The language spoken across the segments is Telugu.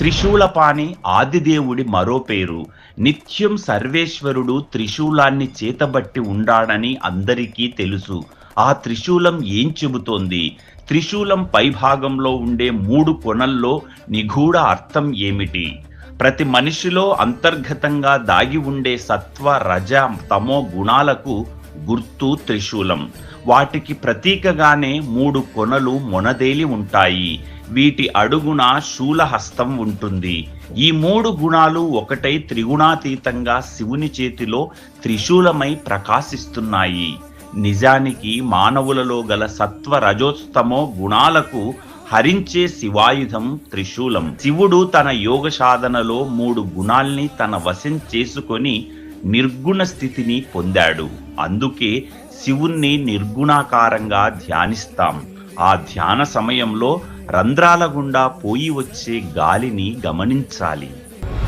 త్రిశూలపాణి ఆదిదేవుడి మరో పేరు. నిత్యం సర్వేశ్వరుడు త్రిశూలాన్ని చేతబట్టి ఉండాడని అందరికీ తెలుసు. ఆ త్రిశూలం ఏం చెబుతోంది? త్రిశూలం పైభాగంలో ఉండే మూడు కొనల్లో నిగూఢ అర్థం ఏమిటి? ప్రతి మనిషిలో అంతర్గతంగా దాగి ఉండే సత్వ రజ తమో గుణాలకు గుర్తు త్రిశూలం. వాటికి ప్రతీకగానే మూడు కొనలు మొనదేలి ఉంటాయి. వీటి అడుగున శూలహస్తం ఉంటుంది. ఈ మూడు గుణాలు ఒకటై త్రిగుణాతీతంగా శివుని చేతిలో త్రిశూలమై ప్రకాశిస్తున్నాయి. నిజానికి మానవులలో గల సత్వ రజోత్తమో గుణాలకు హరించే శివాయుధం త్రిశూలం. శివుడు తన యోగ సాధనలో మూడు గుణాల్ని తన వశం చేసుకొని నిర్గుణ స్థితిని పొందాడు. అందుకే శివుణ్ణి నిర్గుణాకారంగా ధ్యానిస్తాం. ఆ ధ్యాన సమయంలో రంధ్రాల గుండా పోయి వచ్చే గాలిని గమనించాలి.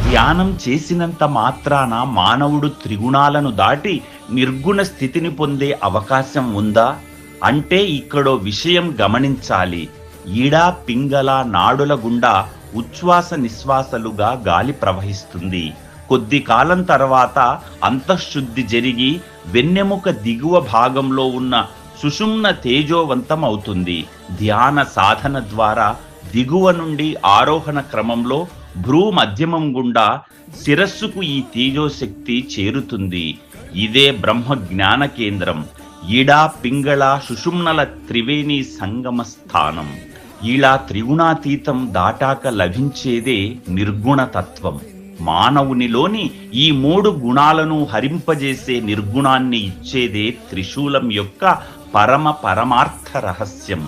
ధ్యానం చేసినంత మాత్రాన మానవుడు త్రిగుణాలను దాటి నిర్గుణ స్థితిని పొందే అవకాశం ఉందా? అంటే ఇక్కడో విషయం గమనించాలి. ఈడ పింగళ నాడుల గుండా ఉచ్ఛ్వాస నిశ్వాసలుగా గాలి ప్రవహిస్తుంది. కొద్ది కాలం తర్వాత అంతఃశుద్ధి జరిగి వెన్నెముక దిగువ భాగంలో ఉన్న సుషుమ్న తేజోవంతం అవుతుంది ధ్యాన సాధన ద్వారా దిగువ నుండి ఆరోహణ క్రమంలో భ్రూ మధ్యమం గుండా శిరస్సుకు ఈ తేజోశక్తి చేరుతుంది. ఇదే బ్రహ్మ జ్ఞాన కేంద్రం. ఈడా పింగళ సుషుమ్నల త్రివేణి సంగమ స్థానం. ఇలా త్రిగుణాతీతం దాటాక లభించేదే నిర్గుణ తత్వం. మానవునిలోని ఈ మూడు గుణాలను హరింపజేసే నిర్గుణాన్ని ఇచ్చేదే త్రిశూలం యొక్క పరమ పరమార్థ రహస్యం.